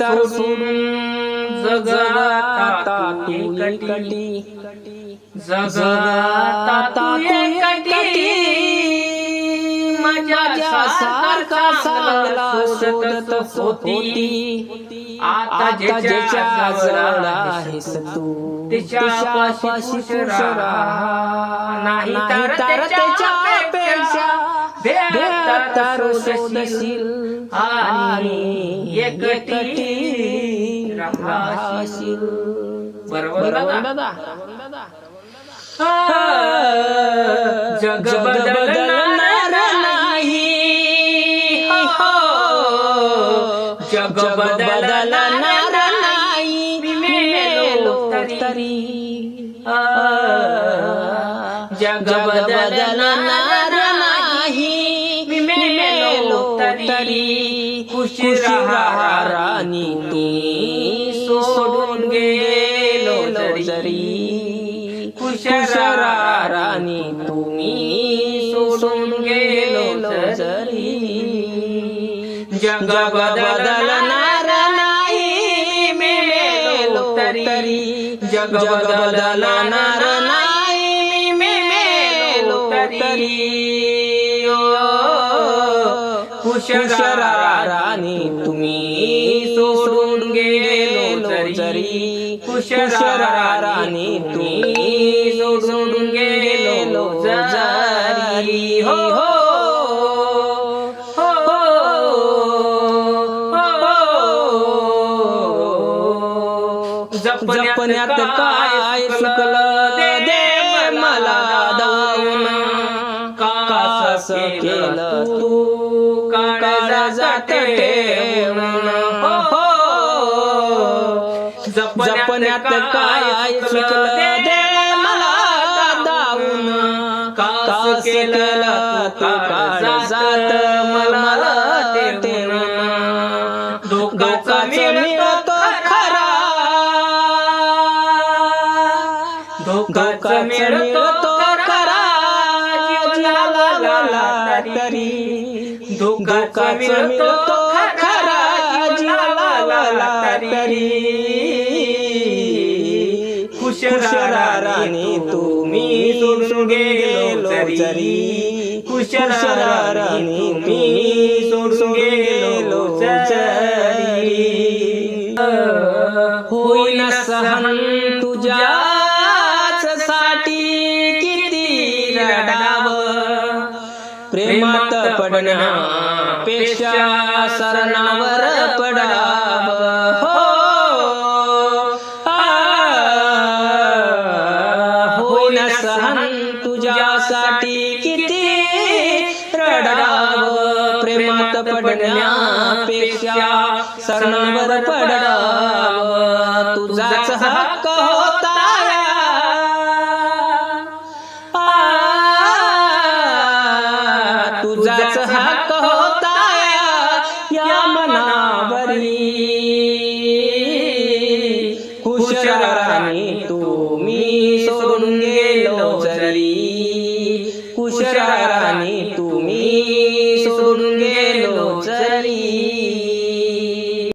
तर सोडून जगाता तू एकटी जगाता तू एकटी माझ्या सारखा चांगला शोधत होती. आता ज्याच्या जवळ आहेस तू तिच्या राहा नाही तर त्याच्या शोधशील आणि एकटी राहशील. बरोबर दादा? जग बदलणार नाही. हो जग बदलणार नाही. तरी. जग बदलणार तरी खुश राहा राणी तू सोडून गेलो जरी. खुश राहा राणी तुम्ही सोडून गेलो जरी. जग बदलणार नाही मी मेलो तरी. जग बदलणार नाही मी मेलो तरी. राणी तुम्ही सोडून गेलो जरी. खुश राहा राणी तुम्ही सोडून गेलो जरी. हो हो जपण्यात काय सुकलं दे मला दाऊन कास केलं तू? काळ जाते हो जपण्यात काय सुकलं दे मला दाऊन कास केलं तू काळ जात मला धोकाचा मिळतो खरा. धोकाचा मिळतो तरी धोकाचा मिळतो खरा जीवाला तरी खुश राणी तुम्ही सोडून गेलो जरी खुश राणी मी सोडून गेलो जरी होईन सहन प्रेमात पडण्यापेक्षा सरणावर पडाव हो. होईन सहन तुझ्यासाठी किती रडाव प्रेमात पडण्यापेक्षा सरणावर पडाव कुशराणी तुम्ही सोडून गेलो जरी. कुशराणी तुम्ही